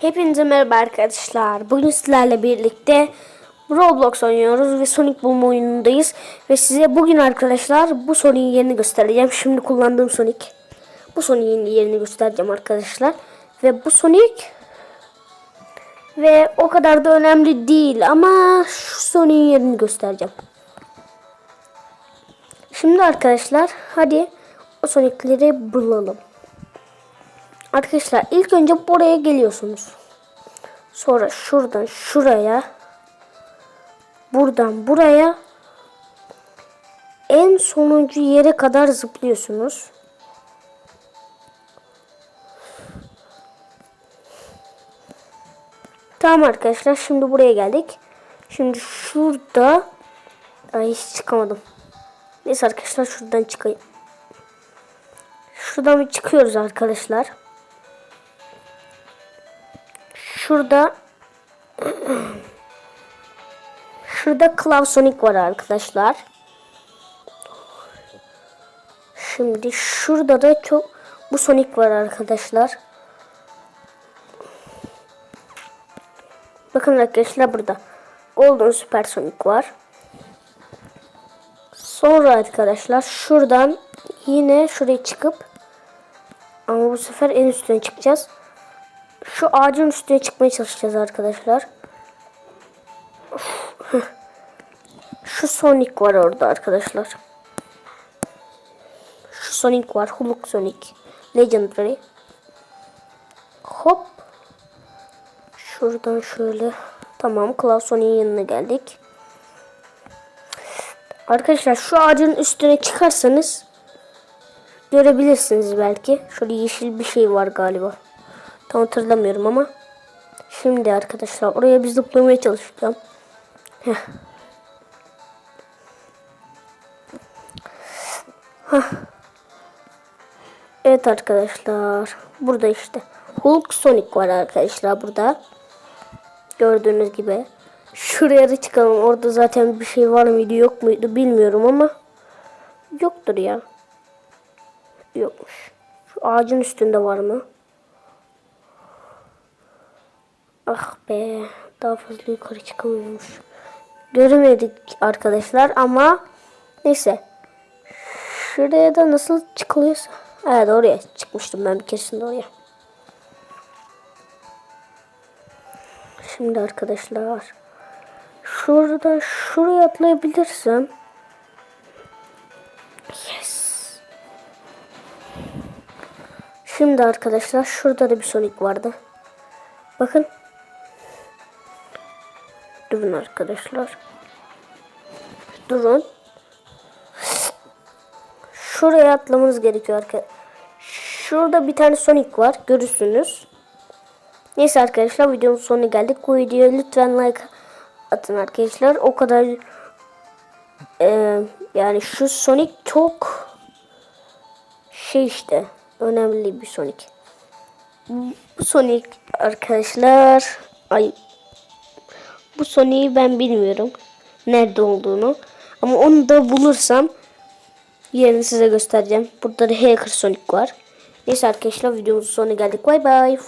Hepinize merhaba arkadaşlar. Bugün sizlerle birlikte Roblox oynuyoruz ve Sonic bulma oyunundayız. Ve size bugün arkadaşlar bu Sonic'in yerini göstereceğim. Şimdi kullandığım Sonic. Bu Sonic'in yerini göstereceğim arkadaşlar. Ve bu Sonic ve o kadar da önemli değil ama şu Sonic'in yerini göstereceğim. Şimdi arkadaşlar hadi o Sonic'leri bulalım. Arkadaşlar ilk önce buraya geliyorsunuz. Sonra şuradan şuraya. Buradan buraya. En sonuncu yere kadar zıplıyorsunuz. Tamam arkadaşlar şimdi buraya geldik. Şimdi şurada Ay hiç çıkamadım. Neyse arkadaşlar şuradan çıkayım. Şuradan bir çıkıyoruz arkadaşlar. Şurada Şurada Cloud Sonic var arkadaşlar. Şimdi şurada da çok bu Sonic var arkadaşlar. Bakın arkadaşlar burada. Golden Super Sonic var. Sonra arkadaşlar şuradan yine şuraya çıkıp ama bu sefer en üstüne çıkacağız. Şu ağacın üstüne çıkmaya çalışacağız arkadaşlar. Şu Sonic var orada arkadaşlar. Şu Sonic var. Hulk Sonic. Legendary. Hop. Şuradan şöyle. Tamam. Cloud Sonic'in yanına geldik. Arkadaşlar şu ağacın üstüne çıkarsanız görebilirsiniz belki. Şöyle yeşil bir şey var galiba. Tam hatırlamıyorum ama. Şimdi arkadaşlar oraya bir zıplamaya çalışacağım. Heh. Hah. Evet arkadaşlar. Burada işte. Hulk Sonic var arkadaşlar burada. Gördüğünüz gibi. Şuraya da çıkalım. Orada zaten bir şey var mıydı yok muydu bilmiyorum ama. Yoktur ya. Yokmuş. Şu ağacın üstünde var mı? Ah be. Daha fazla yukarı çıkamıyormuş. Göremedik arkadaşlar ama neyse. Şuraya da nasıl çıkılıyorsa. Evet oraya çıkmıştım ben bir keresinde oraya. Şimdi arkadaşlar. Şuradan şuraya atlayabilirsem. Yes. Şimdi arkadaşlar şurada da bir Sonic vardı. Bakın. Durun arkadaşlar. Durun. Şuraya atlamanız gerekiyor arkadaşlar. Şurada bir tane Sonic var. Görürsünüz. Neyse arkadaşlar videonun sonuna geldik. Bu videoya lütfen like atın arkadaşlar. O kadar e, yani şu Sonic çok şey işte önemli bir Sonic. Bu Sonic arkadaşlar ay bu Sonic'i ben bilmiyorum nerede olduğunu ama onu da bulursam yerini size göstereceğim. Burada da Hacker Sonic var. Neyse arkadaşlar videomuzun sonuna geldik. Bay bay.